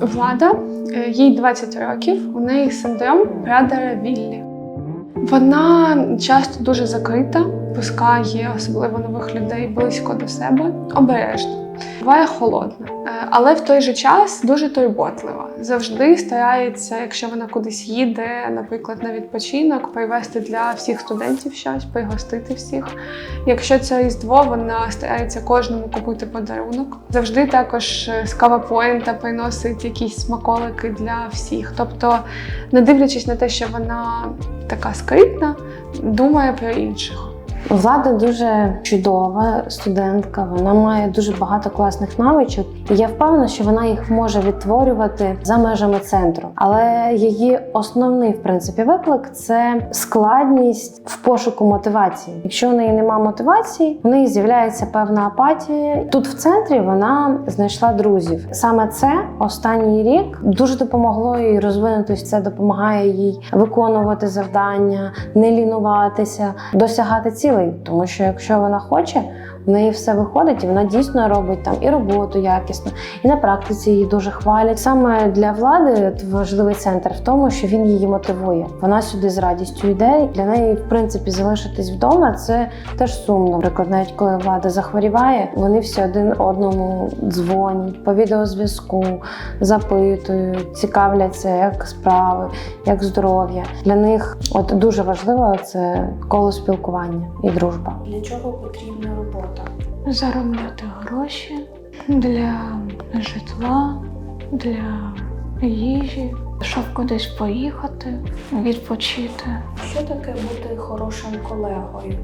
Влада, е, їй 20 років, у неї синдром Прадера Віллі. Вона часто дуже закрита, пускає особливо нових людей близько до себе, обережно, Буває холодна, але в той же час дуже турботлива. Завжди старається, якщо вона кудись їде, наприклад, на відпочинок, привезти для всіх студентів щось, пригостити всіх. Якщо це різдво, вона старається кожному купити подарунок. Завжди також е, з кавапоінта приносить якісь смаколики для всіх. Тобто, не дивлячись на те, що вона така скритна, думає про інших. Влада дуже чудова студентка, вона має дуже багато класних навичок, і я впевнена, що вона їх може відтворювати за межами центру. Але її основний, в принципі, виклик це складність в пошуку мотивації. Якщо в неї немає мотивації, в неї з'являється певна апатія. Тут в центрі вона знайшла друзів. Саме це останній рік дуже допомогло їй розвинутися. Це допомагає їй виконувати завдання, не лінуватися, досягати цілей. Тому що якщо вона хоче, в неї все виходить, і вона дійсно робить там і роботу якісно, і на практиці її дуже хвалять. Саме для влади важливий центр в тому, що він її мотивує. Вона сюди з радістю йде. Для неї, в принципі, залишитись вдома це теж сумно. Наприклад, навіть коли влада захворіває, вони всі один одному дзвонять по відеозв'язку, запитують, цікавляться, як справи, як здоров'я. Для них от дуже важливо це коло спілкування і дружба. Для чого потрібна робота? Заробляти гроші для житла, для їжі, щоб кудись поїхати, відпочити. Що таке бути хорошим колегою?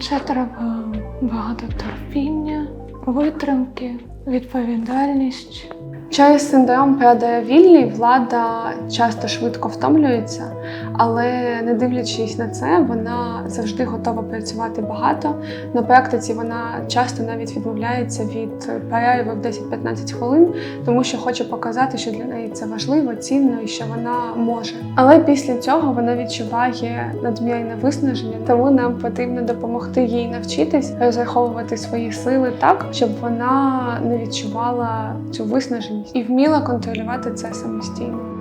Це треба багато терпіння, витримки, відповідальність. Через синдром Брадера Віллі влада часто швидко втомлюється, але не дивлячись на це, вона завжди готова працювати багато. На практиці вона часто навіть відмовляється від перерви в 10-15 хвилин, тому що хоче показати, що для неї це важливо, цінно і що вона може. Але після цього вона відчуває надмірне виснаження, тому нам потрібно допомогти їй навчитись розраховувати свої сили так, щоб вона не відчувала цю виснаженість і вміла контролювати це самостійно.